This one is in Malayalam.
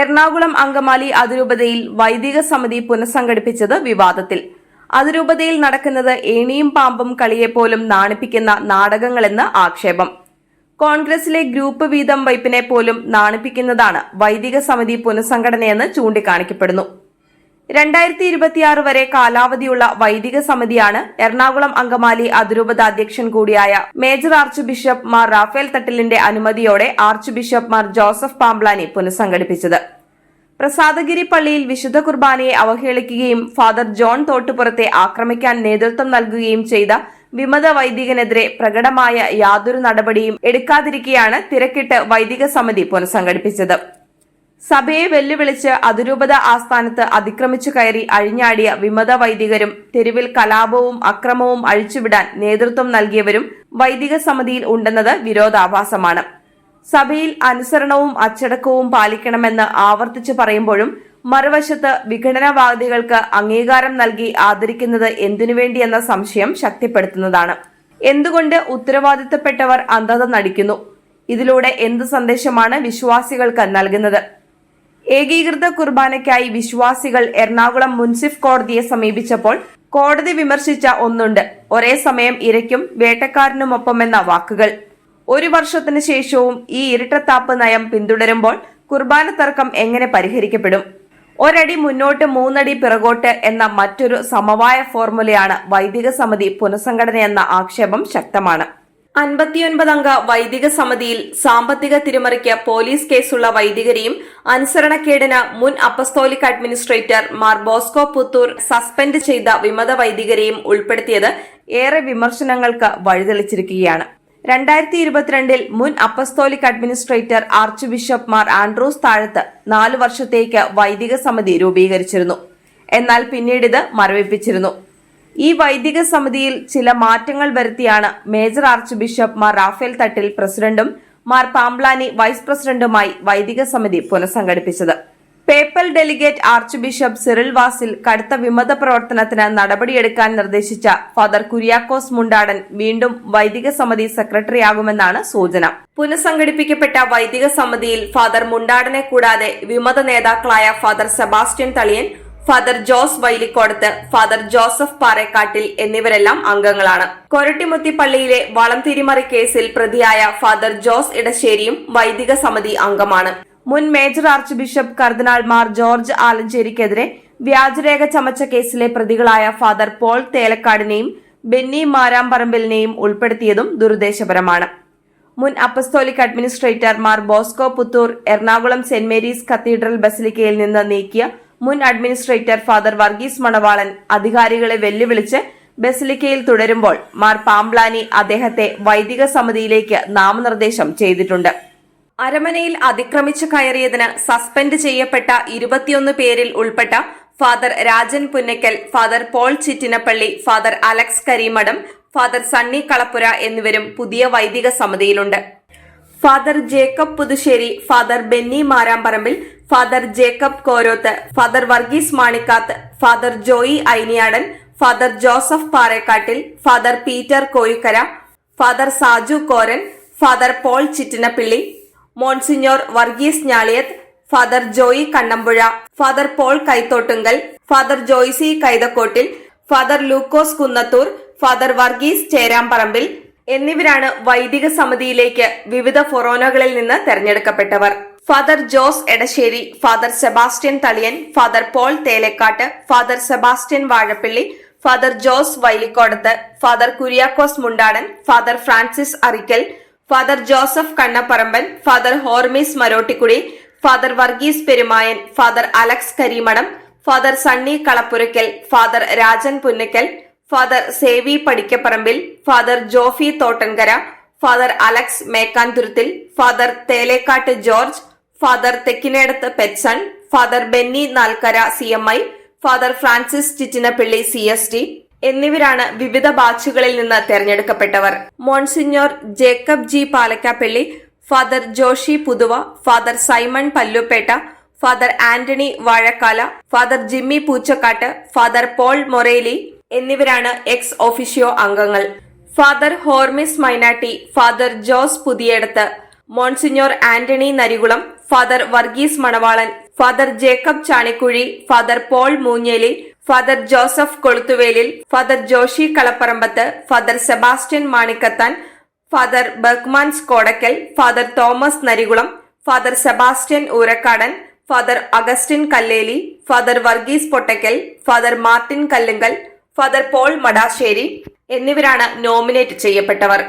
എറണാകുളം അങ്കമാലി അതിരൂപതയിൽ വൈദിക സമിതി പുനഃസംഘടിപ്പിച്ചത് വിവാദത്തിൽ. അതിരൂപതയിൽ നടക്കുന്നത് ഏണിയും പാമ്പും കളിയെപ്പോലും നാണിപ്പിക്കുന്ന നാടകങ്ങളെന്ന് ആക്ഷേപം. കോൺഗ്രസിലെ ഗ്രൂപ്പ് വീതം വൈപ്പിനെ പോലും നാണിപ്പിക്കുന്നതാണ് വൈദിക സമിതി പുനഃസംഘടനയെന്ന് ചൂണ്ടിക്കാണിക്കപ്പെടുന്നു. രണ്ടായിരത്തി ഇരുപത്തിയാറ് വരെ കാലാവധിയുള്ള വൈദിക സമിതിയാണ് എറണാകുളം അങ്കമാലി അതിരൂപത അധ്യക്ഷൻ കൂടിയായ major arch bishop Mar Raphael തട്ടിലിന്റെ അനുമതിയോടെ arch bishop Mar Joseph Pamplany പുനഃസംഘടിപ്പിച്ചത്. പ്രസാദഗിരി പള്ളിയിൽ വിശുദ്ധ കുർബാനയെ അവഹേളിക്കുകയും ഫാദർ ജോൺ തോട്ടുപുറത്തെ ആക്രമിക്കാൻ നേതൃത്വം നൽകുകയും ചെയ്ത വിമത വൈദികനെതിരെ പ്രകടമായ യാതൊരു നടപടിയും എടുക്കാതിരിക്കെയാണ് തിരക്കിട്ട് വൈദിക സമിതി പുനഃസംഘടിപ്പിച്ചത്. സഭയെ വെല്ലുവിളിച്ച് അതിരൂപത ആസ്ഥാനത്ത് അതിക്രമിച്ചു കയറി അഴിഞ്ഞാടിയ വിമത വൈദികരും തെരുവിൽ കലാപവും അക്രമവും അഴിച്ചുവിടാൻ നേതൃത്വം നൽകിയവരും വൈദിക സമിതിയിൽ ഉണ്ടെന്നത് വിരോധാഭാസമാണ്. സഭയിൽ അനുസരണവും അച്ചടക്കവും പാലിക്കണമെന്ന് ആവർത്തിച്ചു പറയുമ്പോഴും മറുവശത്ത് വിഘടനവാദികൾക്ക് അംഗീകാരം നൽകി ആദരിക്കുന്നത് എന്തിനുവേണ്ടിയെന്ന സംശയം ശക്തിപ്പെടുത്തുന്നതാണ്. എന്തുകൊണ്ട് ഉത്തരവാദിത്തപ്പെട്ടവർ അന്ധത നടിക്കുന്നു? ഇതിലൂടെ എന്ത് സന്ദേശമാണ് വിശ്വാസികൾക്ക് നൽകുന്നത്? ഏകീകൃത കുർബാനയ്ക്കായി വിശ്വാസികൾ എറണാകുളം മുൻസിഫ് കോടതിയെ സമീപിച്ചപ്പോൾ കോടതി വിമർശിച്ച ഒന്നുണ്ട്. ഒരേ സമയം ഇരയ്ക്കും വേട്ടക്കാരനുമൊപ്പമെന്ന വാക്കുകൾ. ഒരു വർഷത്തിന് ശേഷവും ഈ ഇരട്ടത്താപ്പ് നയം പിന്തുടരുമ്പോൾ കുർബാന തർക്കം എങ്ങനെ പരിഹരിക്കപ്പെടും? ഒരടി മുന്നോട്ട് മൂന്നടി പിറകോട്ട് എന്ന മറ്റൊരു സമവായ ഫോർമുലയാണ് വൈദിക സമിതി പുനഃസംഘടന എന്ന ആക്ഷേപം ശക്തമാണ്. അൻപത്തിയൊൻപത് അംഗ വൈദിക സമിതിയിൽ സാമ്പത്തിക തിരിമറിക്ക് പോലീസ് കേസുള്ള വൈദികരെയും അനുസരണക്കേടിന് മുൻ apostolic administrator Mar Bosco Puthur suspend ചെയ്ത വിമത വൈദികരെയും ഉൾപ്പെടുത്തിയത് ഏറെ വിമർശനങ്ങൾക്ക് വഴിതെളിച്ചിരിക്കുകയാണ്. രണ്ടായിരത്തി ഇരുപത്തിരണ്ടിൽ മുൻ apostolic administrator arch bishop Mar Andrews Thazhath നാലു വർഷത്തേക്ക് വൈദിക സമിതി രൂപീകരിച്ചിരുന്നു. എന്നാൽ പിന്നീട് ഇത് മരവിപ്പിച്ചിരുന്നു. ഈ വൈദിക സമിതിയിൽ ചില മാറ്റങ്ങൾ വരുത്തിയാണ് major arch bishop Mar Raphael Thattil പ്രസിഡന്റും മാർ പാംബ്ലാനി വൈസ് പ്രസിഡന്റുമായി വൈദിക സമിതി പുനഃസംഘടിപ്പിച്ചത്. Papal delegate arch bishop Cyril Vasil കടുത്ത വിമത പ്രവർത്തനത്തിന് നടപടിയെടുക്കാൻ നിർദ്ദേശിച്ച ഫാദർ കുര്യാക്കോസ് മുണ്ടാടൻ വീണ്ടും വൈദിക സമിതി സെക്രട്ടറിയാകുമെന്നാണ് സൂചന. പുനഃസംഘടിപ്പിക്കപ്പെട്ട വൈദിക സമിതിയിൽ ഫാദർ മുണ്ടാടനെ കൂടാതെ വിമത നേതാക്കളായ father Sebastian Thaliyan father Jose Vailikodath father Joseph Parekattil എന്നിവരെല്ലാം അംഗങ്ങളാണ്. കൊരട്ടിമുത്തി പള്ളിയിലെ വളം തിരിമറി കേസിൽ പ്രതിയായ ഫാദർ ജോസ് ഇടശ്ശേരിയും വൈദിക സമിതി അംഗമാണ്. മുൻ major arch bishop cardinal Mar George ആലഞ്ചേരിക്കെതിരെ വ്യാജരേഖ ചമച്ച കേസിലെ പ്രതികളായ ഫാദർ പോൾ തേലക്കാടിനെയും ബെന്നി മാരാമ്പറമ്പിലിനെയും ഉൾപ്പെടുത്തിയതും ദുരുദ്ദേശപരമാണ്. മുൻ apostolic administrator Mar Bosco Puthur Ernakulam saint Mary's cathedral ബസിലിക്കയിൽ നിന്ന് നീക്കിയ മുൻ അഡ്മിനിസ്ട്രേറ്റർ ഫാദർ വർഗീസ് മണവാളൻ അധികാരികളെ വെല്ലുവിളിച്ച് ബസിലിക്കയിൽ തുടരുമ്പോൾ മാർ പാംബ്ലാനി അദ്ദേഹത്തെ വൈദിക സമിതിയിലേക്ക് നാമനിർദ്ദേശം ചെയ്തിട്ടുണ്ട്. അരമനയിൽ അതിക്രമിച്ചു കയറിയതിന് സസ്പെൻഡ് ചെയ്യപ്പെട്ട ഇരുപത്തിയൊന്ന് പേരിൽ ഉൾപ്പെട്ട father Rajan Punnakkal father Paul Chittinappilly father Alex Kareematam father Sunny Kalappura എന്നിവരും പുതിയ വൈദിക സമിതിയിലുണ്ട്. Father Jacob Puthussery father Benny Maramparambil father Jacob Koroth father Varghese Manikkath father Joy Ainiyadan father Joseph Parekattil father Peter Koikara father Saju Koran father Paul Chittinappilly monsignor Varghese Njaliyath father Joy Kannampuzha father Paul Kaithottungal father Joycee Kaithakottil father Lukose Kunnathur father Varghese Cherambarambil എന്നിവരാണ് വൈദിക സമിതിയിലേക്ക് വിവിധ ഫൊറോനകളിൽ നിന്ന് തെരഞ്ഞെടുക്കപ്പെട്ടവർ. Father Jose Edassery father Sebastian Thaliyan father Paul Thelakkat father Sebastian Vazhappilly father Jose Vailikodath father Kuriakose Mundadan father Francis Arickal father Joseph Kannaparamban father Hormis Marottikudy father Varghese Perumayan father Alex Kareemanam father Sunny Kalappurakkal father Rajan Punnakkal father Savy Padikkaparambil father Joffy Thottankara father Alex Mekkanthuruthil father Thelakkat George father Thekkinedath Petson father Benny Nalkara C M I father Francis Chittinappilly C S T എന്നിവരാണ് വിവിധ ബാച്ചുകളിൽ നിന്ന് തെരഞ്ഞെടുക്കപ്പെട്ടവർ. Monsignor Jacob G Palakkappilly father Joshy Puthuva father Simon Palluppetta father Antony Vazhakkala father Jimmy Poochakkatt father Paul Moreli എന്നിവരാണ് എക്സ് ഓഫീഷ്യോ അംഗങ്ങൾ. Father Hormis Mynatty father Jose Puthiyedath monsignor Antony Narikulam father Varghese Manavalan father Jacob Chanikuzhy father Paul Moonjely father Joseph Koluthuvelil father Joshy Kalaparambath father Sebastian Manickathan father Bergmans Kodakkal father Thomas Narikulam father Sebastian Oorakkadan father Augustine Kalleli father Varghese Pottackal father Martin Kallungal father Paul Madassery എന്നിവരാണ് നോമിനേറ്റ് ചെയ്യപ്പെട്ടവർ.